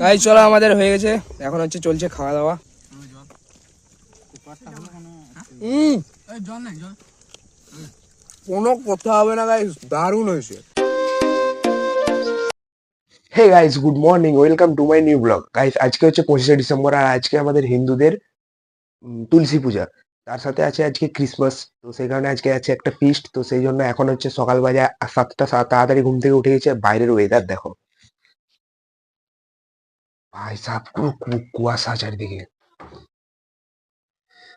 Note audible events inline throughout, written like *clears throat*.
তাই চলো আমাদের হয়ে গেছে। এখন হচ্ছে চলছে খাওয়া দাওয়া। কোনো কথা হবে না গাইস দারুণ হয়েছে। Hey guys good morning welcome to my new blog guys আজকে হচ্ছে পঁচিশে ডিসেম্বর, আর আজকে আমাদের হিন্দুদের তুলসী পূজা। তার সাথে আছে আজকে ক্রিসমাস তো সেই কারণে আজকে আছে একটা ফিস্ট তো সেই জন্য এখন হচ্ছে সকাল বাজে সাতটা তাড়াতাড়ি ঘুম থেকে উঠে গেছে। বাইরের ওয়েদার দেখো। ভাই সাহ পুরো কুয়াশা চারিদিকে।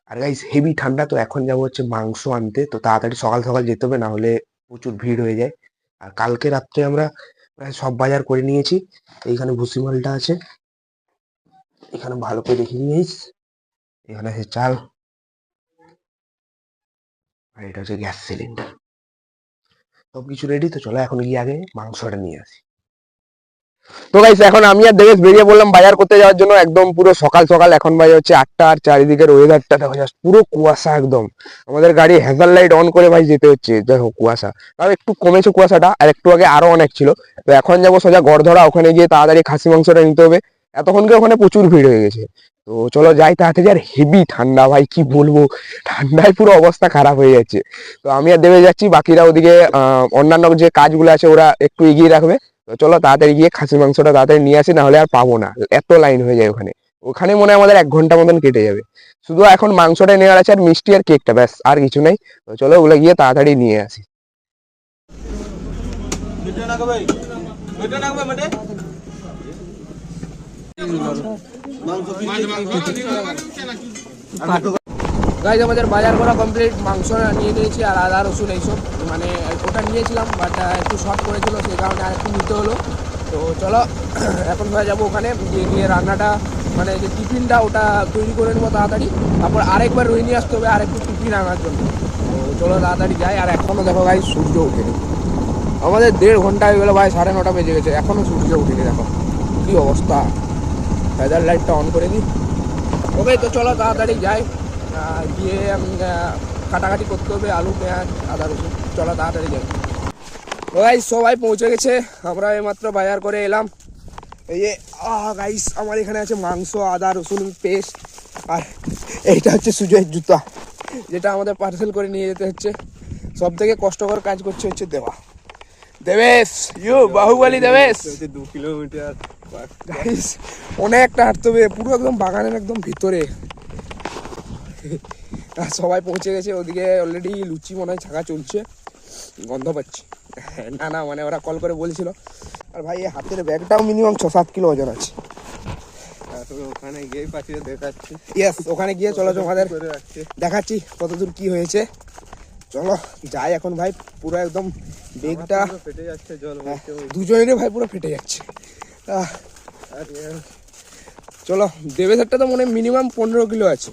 আর গাইস হেভি ঠান্ডা তো এখন যাব হচ্ছে মাংস আনতে, তো তাড়াতাড়ি সকাল সকাল যেতে হবে না হলে প্রচুর ভিড় হয়ে যায়। আর কালকে রাত্রে আমরা প্রায় সব বাজার করে নিয়েছি, এইখানে ভুসিমালটা আছে। এখানে ভালো করে দেখে নিয়েছিস এখানে আছে চাল। আর এটা হচ্ছে গ্যাস সিলিন্ডার। সব কিছু রেডি তো চলো এখন গিয়ে আগে মাংসটা নিয়ে আসি। তো গাইস এখন আমি আর দেবেশ বেরিয়ে বললাম বাজার করতে যাওয়ার জন্য। একদম পুরো সকাল সকাল, এখন বাজে হচ্ছে আটটা আর চারিদিকের ওয়েদারটা দেখো জাস্ট পুরো কুয়াশা একদম। আমাদের গাড়ি হ্যাজার লাইট অন করে ভাই যেতে হচ্ছে, দেখো কুয়াশা। তাও একটু কমেছে কুয়াশাটা, আর একটু আগে আরও অনেক ছিল। তো এখন যাব সোজা গড়ধরা, ওখানে গিয়ে তাড়াতাড়ি খাসি মাংসটা নিতে হবে। এতক্ষণকে ওখানে প্রচুর ভিড় হয়ে গেছে। তো চলো যাই, তাড়াতাড়ি আর হেভি ঠান্ডা ভাই, কি বলব? ঠান্ডায় পুরো অবস্থা খারাপ হয়ে যাচ্ছে। তো আমি আর দেবে যাচ্ছি, বাকিরা ওদিকে অন্যান্য যে কাজগুলো আছে, ওরা একটু এগিয়ে রাখবে। তো চলো তাড়াতাড়ি গিয়ে খাসি মাংসটা তাড়াতাড়ি নিয়ে আসি নাহলে আর পাবো না। এত লাইন হয়ে যায় ওখানে। ওখানে মনে হয় আমাদের এক ঘণ্টা মতন কেটে যাবে। শুধু এখন মাংসটা নেওয়ার আছে আর মিষ্টি আর কেকটা ব্যাস আর কিছু নেই। তো চলো ওগুলো গিয়ে তাড়াতাড়ি নিয়ে আসি। গাইজ, আমাদের বাজার করা কমপ্লিট মাংস নিয়ে নিয়েছি আর আদা, রসুন এইসব। মানে ওটা নিয়েছিলাম বাট একটু শর্ট করেছিল, সেই কারণে আর একটু নিতে হলো। তো চলো, *clears throat* এখন হয়ে যাব ওখানে, গিয়ে গিয়ে রান্নাটা মানে যে টিফিনটা ওটা তৈরি করে নেব তাড়াতাড়ি। তারপর আরেকবার রয়ে নিয়ে আসতে হবে, আর একটু টিফিন আনার জন্য। তো চলো তাড়াতাড়ি যাই, আর এখনও দেখো ভাই সূর্য ওঠেনি আমাদের দেড় ঘণ্টা হয়ে গেলো, ভাই, সাড়ে নটা বেজে গেছে এখনও সূর্য উঠেনি, দেখো। কী অবস্থা? ফেদার লাইটটা অন করে দিই। ওকে, তো চলো তাড়াতাড়ি যাই। গিয়ে কাটাকাটি করতে হবে আলু পেঁয়াজ আদা রসুন চলো তাড়াতাড়ি যাবে গাইস সবাই পৌঁছে গেছে আমরা এইমাত্র বাজার করে এলাম। এই যে গাইস আমার এখানে আছে মাংস আদা রসুন পেস্ট আর এইটা হচ্ছে সুজয়ের জুতা যেটা আমাদের পার্সেল করে নিয়ে যেতে হচ্ছে। সব থেকে কষ্টকর কাজ করছে হচ্ছে দেওয়া। দেবেশ ইউ বাহুবলি দেবেশ। দু কিলোমিটার। অনেকটা হাঁটতে হবে পুরো একদম বাগানের একদম ভিতরে। আর সবাই পৌঁছে গেছে ওদিকে অলরেডি লুচি মনে হয় ছাকা চলছে। গন্ধ পাচ্ছি। না না মানে ওরা কল করে বলছিল। আর ভাই এই হাতের ব্যাগটাও মিনিমাম ছ সাত কিলো ওজন আছে। তারপরে ওখানে গিয়ে পাঠিয়ে দেখাচ্ছি। ইয়েস ওখানে গিয়ে চলো তোমাদের। দেখাচ্ছি কতদূর কি হয়েছে। চলো যাই এখন ভাই পুরো একদম বেগটা ফেটে যাচ্ছে জল হ্যাঁ। দুজনেরই ভাই পুরো ফেটে যাচ্ছে। এ- চলো দেবেশেরটা তো মনে মিনিমাম পনেরো কিলো আছে।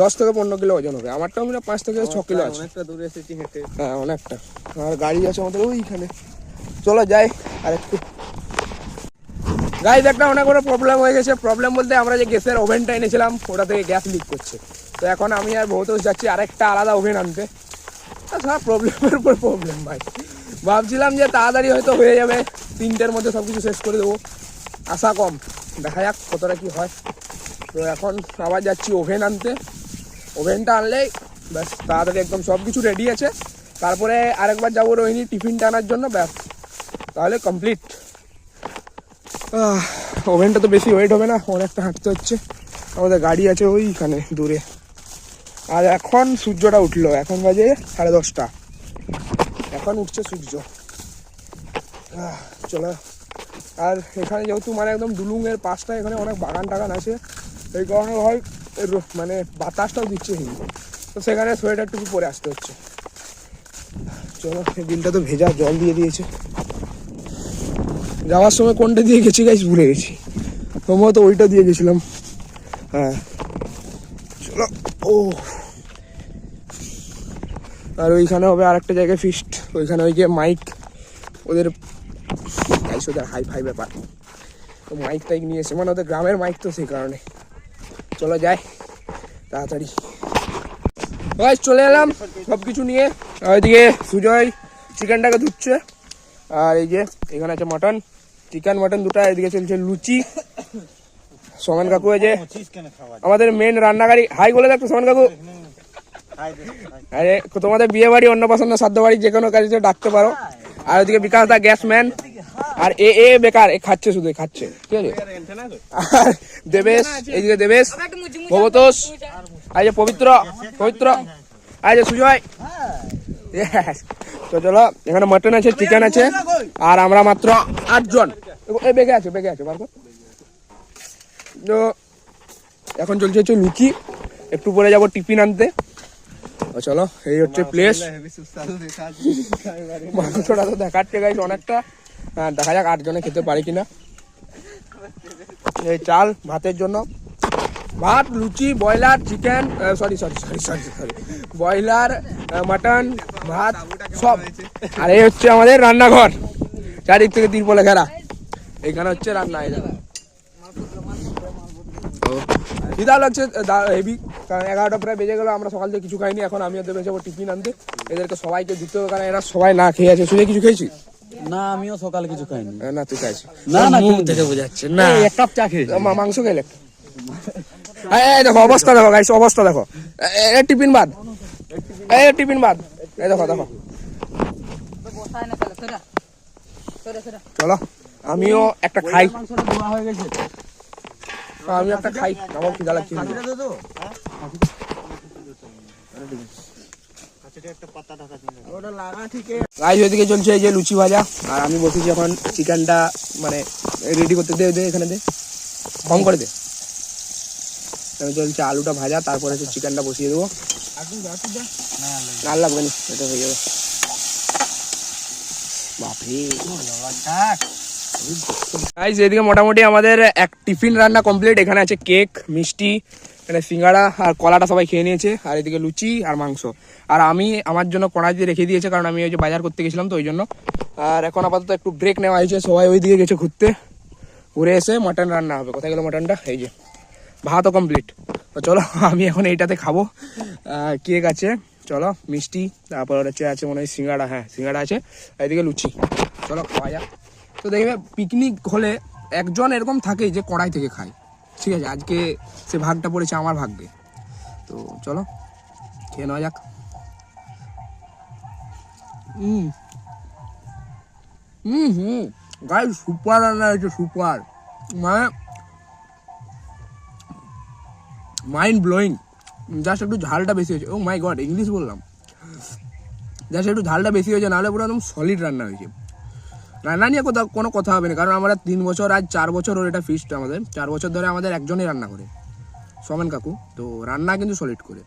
দশ থেকে পনেরো কিলো ওজন হবে। আমারটাও মনে পাঁচ থেকে ছ কিলো আছে। অনেকটা দূরে এসেছি হেঁটে। হ্যাঁ অনেকটা। আর গাড়ি আছে আমাদের ওইখানে। চলো যাই আর একটু গাইজ একটা অনেক বড় প্রবলেম হয়ে গেছে। প্রবলেম বলতে আমরা যে গ্যাসের ওভেনটা এনেছিলাম ওটা থেকে গ্যাস লিক করছে। তো এখন আমি আর বহুত যাচ্ছি আরেকটা আলাদা ওভেন আনতে। সব প্রবলেমের উপর প্রবলেম ভাই। ভাবছিলাম যে তাড়াতাড়ি হয়তো হয়ে যাবে। তিনটের মধ্যে সব কিছু শেষ করে দেবো। আশা কম। দেখা যাক কতটা কি হয়। তো এখন আবার যাচ্ছি ওভেন আনতে। ওভেনটা আনলেই, ব্যাস, তাড়াতাড়ি একদম সব কিছু রেডি আছে। তারপরে আরেকবার যাব রোহিণী টিফিনটা আনার জন্য, ব্যাস, তাহলে কমপ্লিট ওভেনটা তো বেশি ওয়েট হবে না, অনেকটা হাঁটতে হচ্ছে। আমাদের গাড়ি আছে ওইখানে দূরে। আর এখন সূর্যটা উঠল, এখন বাজে সাড়ে দশটা। এখন উঠছে সূর্য। চলো। আর এখানে যেহেতু মানে একদম দুলুঙের পাশটা এখানে অনেক বাগান টাগান আছে এই কারণে হয় মানে বাতাসটাও দিচ্ছে হিন্দি। তো সেখানে সোয়েটার টুকু পরে আসতে হচ্ছে। চলো বিলটা তো ভেজা জল দিয়ে দিয়েছে। যাওয়ার সময় কোনটা দিয়ে গেছি গাইস ভুলে গেছি। সম্ভবত ওইটা দিয়ে গেছিলাম। হ্যাঁ। চলো, ও। আর ওইখানে হবে আর একটা জায়গায় ফিস্ট ওইখানে ওই যে মাইক ওদের গাইস ওদের হাই ফাই ব্যাপার। তো মাইক টাইক নিয়ে এসে মানে ওদের গ্রামের মাইক তো সেই কারণে। চলো যাই, তাড়াতাড়ি। গাইস চলে এলাম সব কিছু নিয়ে। ওইদিকে সুজয় চিকেনটাকে ধুচ্ছে। আর এই যে, এখানে আছে মটন চিকেন মটন দুটো, এদিকে চলছে লুচি। সোমেন কাকু এই যে, আমাদের মেন রান্নাকারী হাই বলে দেখো সোমেন কাকু। আরে, তোমাদের বিয়ে বাড়ি অন্নপ্রাশন সাধ্য বাড়ি যে কোনো কাজে ডাকতে পারো। আর ওইদিকে বিকাশ দা গ্যাস ম্যান আর এ এ বেকার, এ খাচ্ছে শুধু, এ খাচ্ছে। ঠিক আছে? আর দেবেশ এইদিকে দেবেশ, ভবতোষ, আর যে পবিত্র পবিত্র, আর যে সুজয়. তো চলো, এখানে মটন আছে চিকেন আছে, আর আমরা মাত্র আটজন। এই বেগে আছে বেগে আছে বার কর। তো এখন চলছে হচ্ছে লুচি। একটু পরে যাব টিফিন আনতে। চলো, এই হচ্ছে প্লেস মাংসটা তো দেখাচ্ছে অনেকটা। দেখা যাক আটজনে খেতে পারি কিনা। এই চাল ভাতের জন্য। ভাত, লুচি, broiler, chicken sorry sorry sorry sorry sorry broiler mutton, ভাত, সব। আর এই হচ্ছে আমাদের রান্নাঘর। চারিদিক থেকে তিরপলে ঘেরা। এখানে হচ্ছে রান্না, এই দেখো। খিদা লাগছে হেভি। কারণ এগারোটা প্রায় বেজে গেল, আমরা সকাল থেকে কিছু খাইনি, এখন আমি ওদের যাব টিফিন আনতে। এদেরকে সবাইকে দিতে হবে, কারণ এরা সবাই না খেয়ে আছে। শুনে কিছু খেয়েছি না আমিও সকালে কিছু খাইনি। না তুই খাইছি না, না, মুখ থেকে বোঝাচ্ছে না। এক কাপ চা খেয়েছি মা- মাংস খেলে একটু। এই, দেখো অবস্থা দেখো গাইস অবস্থা দেখো। এ- টিফিন বাদ। এ টিফিন বাদ। এই দেখো দেখো। চলো আমিও একটা খাই। মাংসটা ধোয়া হয়ে গেছে আমি একটা খাই। আমার খিদা লাগছে। গাইস ওইদিকে চলছে এই যে লুচি ভাজা। আর আমি বসেছি এখন চিকেনটা মানে রেডি করতে দে দে এখানে দে। কম করে দে। এখানে চলছে আলুটা ভাজা তারপরে হচ্ছে চিকেনটা বসিয়ে দেবো। আর লাগবে না এটা হয়ে যাবে। বাপরে। গাইস এদিকে মোটামুটি আমাদের এক টিফিন রান্না কমপ্লিট এখানে আছে কেক মিষ্টি এখানে সিঙ্গাড়া আর কলাটা সবাই খেয়ে নিয়েছে, আর এদিকে লুচি আর মাংস। আর আমি আমার জন্য কড়াইতে রেখে দিয়েছে, কারণ আমি ওই যে বাজার করতে গেছিলাম তো ওই জন্য। আর এখন আপাতত একটু ব্রেক নেওয়া হয়েছে, সবাই ওই দিকে গেছে ঘুরতে। ঘুরে এসে মাটন রান্না হবে। কোথায় গেল মাটনটা এই যে, ভাতও কমপ্লিট তো চলো, আমি এখন এইটাতে খাব। কেক আছে, চলো, মিষ্টি, তারপর হচ্ছে আছে মনে হয় সিঙ্গাড়া হ্যাঁ সিঙ্গাড়া আছে। এদিকে লুচি। চলো, খাওয়া যাক। তো দেখবে পিকনিক হলে একজন এরকম থাকে যে কড়াই থেকে খায়। ঠিক আছে, আজকে সে ভাগটা পড়েছে আমার ভাগ্যে। তো চলো, খেয়ে নেওয়া যাক। হুম হুম হুম গাই সুপার রান্না হয়েছে, সুপার। মানে মাইন্ড ব্লোয়িং জাস্ট একটু ঝালটা বেশি হয়েছে। ও মাই গড ইংলিশ বললাম। জাস্ট একটু ঝালটা বেশি হয়েছে, নাহলে পুরো একদম সলিড রান্না হয়েছে। রান্না নিয়ে কোথাও কোনো কথা হবে না। কারণ আমরা তিন বছর আজ চার বছর ওর এটা ফিস্ট আমাদের। চার বছর ধরে আমাদের একজনই রান্না করে। সমেন কাকু। তো রান্না কিন্তু সলিড করে।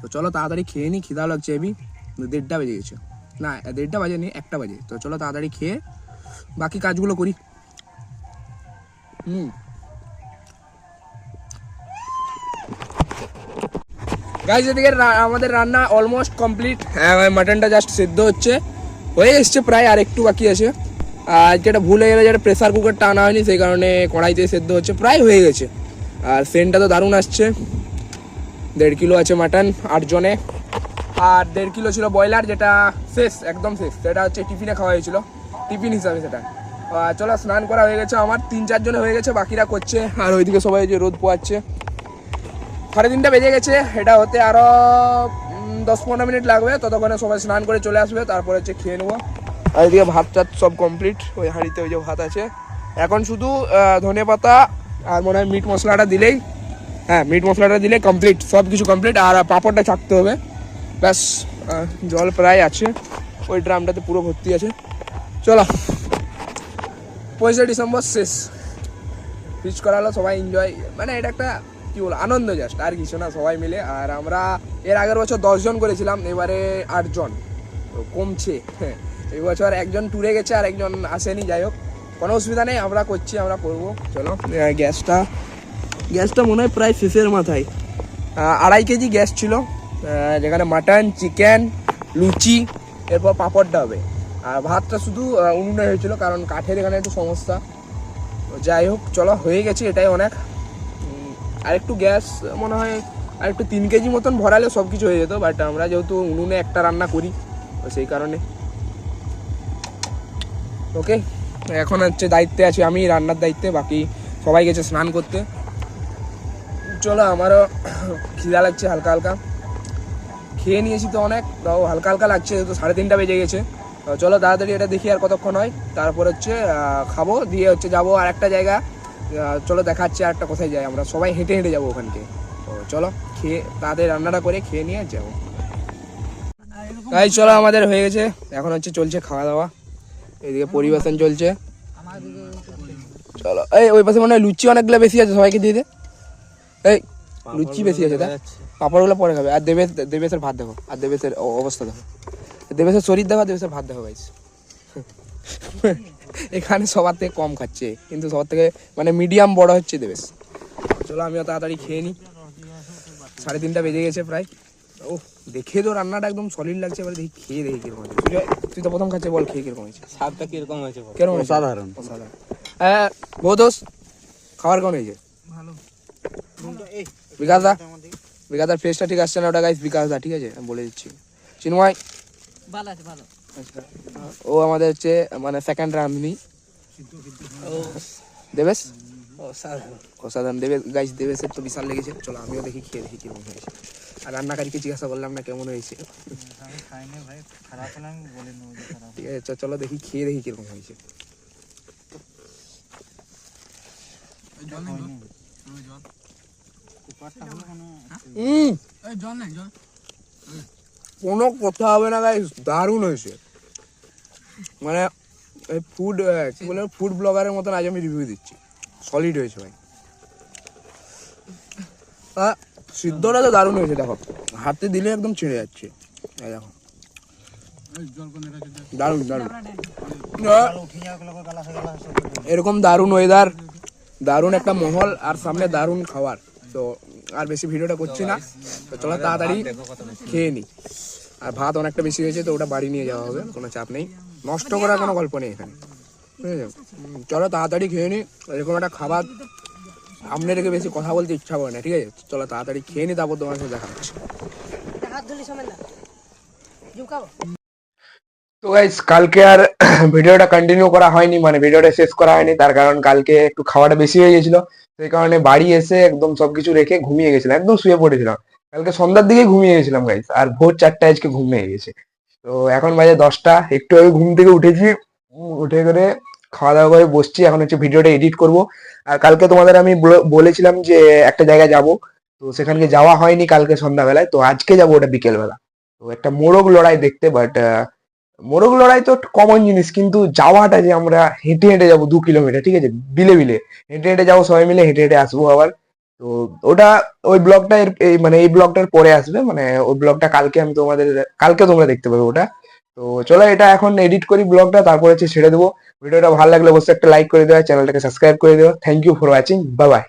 তো চলো তাড়াতাড়ি খেয়ে নিই খিদা লাগছে এবি। দেড়টা বেজে গেছে। না, দেড়টা বাজে নি একটা বাজে। তো চলো তাড়াতাড়ি খেয়ে বাকি কাজগুলো করি। হুম। গাইজ এদিকে আমাদের রান্না অলমোস্ট কমপ্লিট হ্যাঁ মাটনটা জাস্ট সেদ্ধ হচ্ছে। হয়ে এসছে প্রায় আর একটু বাকি আছে। আর যেটা ভুল গেলে যেটা প্রেসার কুকারটা আনা হয়নি সেই কারণে কড়াইতে সেদ্ধ হচ্ছে প্রায় হয়ে গেছে। আর সেন্টটা তো দারুণ আসছে। দেড় কিলো আছে মাটন আটজনে। আর দেড় কিলো ছিল ব্রয়লার যেটা শেষ একদম শেষ। সেটা হচ্ছে টিফিনে খাওয়া হয়েছিল। টিফিন হিসাবে সেটা। চলো স্নান করা হয়ে গেছে আমার। তিন চারজনে হয়ে গেছে বাকিরা করছে। আর ওইদিকে সবাই যে রোদ পোয়াচ্ছে। সাড়ে তিনটা বেজে গেছে এটা হতে আরও উম, দশ পনেরো মিনিট লাগবে, ততক্ষণে সবাই স্নান করে চলে আসবে, তারপরে হচ্ছে খেয়ে নেব। আর এদিকে ভাত টাত সব কমপ্লিট ওই হাঁড়িতে ওই যে ভাত আছে। এখন শুধু ধনে পাতা আর মনে হয় মিট মশলাটা দিলেই হ্যাঁ মিট মশলাটা দিলে কমপ্লিট সব কিছু কমপ্লিট আর পাঁপড়টা ছাকতে হবে। ব্যাস জল প্রায় আছে, ওই ড্রামটাতে পুরো ভর্তি আছে। চলো পয়সা ডিসেম্বর শেষ। ফিচ করালো, সবাই এনজয় মানে এটা একটা কি বলো আনন্দ জাস্ট আর কিছু না, সবাই মিলে। আর আমরা এর আগের বছর দশজন করেছিলাম, এবারে আটজন। কমছে। *laughs* হ্যাঁ এই বছর একজন ট্যুরে গেছে, আর একজন আসেনি, যাই হোক। কোনো অসুবিধা নেই, আমরা করছি, আমরা করব। চলো গ্যাসটা গ্যাসটা মনে হয় প্রায় শেষের মাথায়। আড়াই কেজি গ্যাস ছিল যেখানে মাটন, চিকেন, লুচি, এরপর পাঁপড়টা হবে। আর ভাতটা শুধু উনুনে হয়েছিল, কারণ কাঠের এখানে একটু সমস্যা। যাই হোক, চলো, হয়ে গেছে, এটাই অনেক। আর একটু গ্যাস, মনে হয় আর একটু তিন কেজি মতন ভরালে সব কিছু হয়ে যেত বাট আমরা যেহেতু উনুনে একটা রান্না করি, তো সেই কারণে। ওকে এখন হচ্ছে দায়িত্বে আছি আমি, রান্নার দায়িত্বে, বাকি সবাই গেছে স্নান করতে। চলো, আমারও খিদা লাগছে হালকা হালকা। খেয়ে নিয়েছি তো অনেক, তাও হালকা হালকা লাগছে তো সাড়ে তিনটা বেজে গেছে। চলো, তাড়াতাড়ি এটা দেখি আর কতক্ষণ হয়। তারপর হচ্ছে খাব, দিয়ে হচ্ছে যাব আর একটা জায়গা। চলো দেখাচ্ছি আর একটা কোথায় যাই আমরা। সবাই হেঁটে হেঁটে যাব ওখানকে। তো চলো, খেয়ে, তাদের রান্নাটা করে খেয়ে নিয়ে যাব। তাই চলো, আমাদের হয়ে গেছে। এখন হচ্ছে চলছে খাওয়া দাওয়া এদিকে পরিবেশন চলছে। চলো, এই ওই পাশে মনে হয় লুচি অনেকগুলো বেশি আছে, সবাইকে দিয়ে দে। এই, লুচি বেশি আছে তাই পাপড়গুলো পরে খাবে। আর দেবেশ, দেবেশের ভাত দেখো। আর দেবেশের অবস্থা দেখো। দেবেশের শরীর দেখো দেবেশের ভাত দেখো গাইস এখানে সবার থেকে কম খাচ্ছে কিন্তু সবার থেকে মানে মিডিয়াম বড় হচ্ছে দেবেশ। চলো আমিও তাড়াতাড়ি খেয়ে নিই সাড়ে তিনটা বেজে গেছে প্রায়। ও দেখে তো রান্নাটা একদম সলিড লাগছে এবার দেখি খেয়ে দেখি কীরকম হয়েছে। তুই- তুই তো প্রথম খাচ্ছে বল খেয়ে কীরকম হয়েছে? স্বাদটা কীরকম হয়েছে? কেরকম। অসাধারণ। হ্যাঁ বহু দোষ খাবার কেমন হয়েছে? বিকাশ দা? বিকাশ দার ফেসটা ঠিক আসছে না ওটা গাইস বিকাশ দা ঠিক আছে? আমি বলে দিচ্ছি। চিন্ময়? ভালো আছে ভালো। ও আমাদের হচ্ছে মানে সেকেন্ড রাঁধুনি দেবেশ? অসাধারণ দেবেশ গাইস দেবেশের তো বিশাল লেগেছে। চলো আমিও দেখি খেয়ে দেখি কীরকম হয়েছে। আর রান্নাকারীকে জিজ্ঞাসা করলাম না কেমন হয়েছে। ঠিক আছে চলো দেখি খেয়ে দেখি কীরকম হয়েছে। কোনো কথা হবে না গাইস দারুণ হয়েছে। মানে ফুড কি বলে ফুড ব্লগারের মতন আজ আমি রিভিউ দিচ্ছি। সলিড হয়েছে ভাই। সিদ্ধটা তো দারুণ হয়েছে, দেখো। হাতে দিলে একদম ছিঁড়ে যাচ্ছে। দেখো। দারুণ দারুণ। এরকম দারুণ ওয়েদার দারুণ একটা মহল, আর সামনে দারুণ খাবার তো, আর বেশি ভিডিওটা করছি না। তো চলো তাড়াতাড়ি খেয়ে নি। আর ভাত অনেকটা বেশি হয়েছে, তো ওটা বাড়ি নিয়ে যাওয়া হবে, কোনো চাপ নেই। নষ্ট করার কোনো গল্প নেই এখানে। চলো তাড়াতাড়ি খেয়ে নি, এরকম একটা খাবার সামনে রেখে বেশি কথা বলতে ইচ্ছা করে না, ঠিক আছে? চলো তাড়াতাড়ি খেয়ে নি, তারপর তোমার সাথে দেখা হচ্ছে তো গাইস কালকে আর *clears throat* ভিডিওটা কন্টিনিউ করা হয়নি মানে ভিডিওটা শেষ করা হয়নি, তার কারণ কালকে একটু খাওয়াটা বেশি হয়ে গেছিল, সেই কারণে বাড়ি এসে একদম সবকিছু রেখে ঘুমিয়ে গেছিলাম, একদম শুয়ে পড়েছিলাম। কালকে সন্ধ্যার দিকে ঘুমিয়ে গেছিলাম গাইস আর ভোর চারটায় আজকে ঘুম ভেঙে গেছে। তো এখন বাজে দশটা, একটু আগে ঘুম থেকে উঠেছি উঠে করে খাওয়া দাওয়া করে বসছি, এখন হচ্ছে ভিডিওটা এডিট করব। আর কালকে তোমাদের আমি বলে- বলেছিলাম যে একটা জায়গায় যাব, তো সেখানকে যাওয়া হয়নি কালকে সন্ধ্যাবেলায়, তো আজকে যাব ওটা বিকেলবেলা। তো একটা মোরগ লড়াই দেখতে বাট মোরগ লড়াই তো কমন জিনিস, কিন্তু যাওয়াটা যে আমরা হেঁটে হেঁটে যাব দু কিলোমিটার ঠিক আছে? বিলে বিলে, হেঁটে হেঁটে যাব সবাই মিলে, হেঁটে হেঁটে আসব আবার। তো ওটা ওই ব্লগটা এই মানে এই ব্লগটার পরে আসবে মানে ওই ব্লগটা কালকে আমি তোমাদের, কালকে তোমরা দেখতে পাবে ওটা। তো চলো এটা এখন এডিট করি ব্লগটা, তারপরে হচ্ছে ছেড়ে দেবো। ভিডিওটা ভালো লাগলে অবশ্যই একটা লাইক করে দেওয়া চ্যানেলটাকে সাবস্ক্রাইব করে দেওয়া thank you for watching bye bye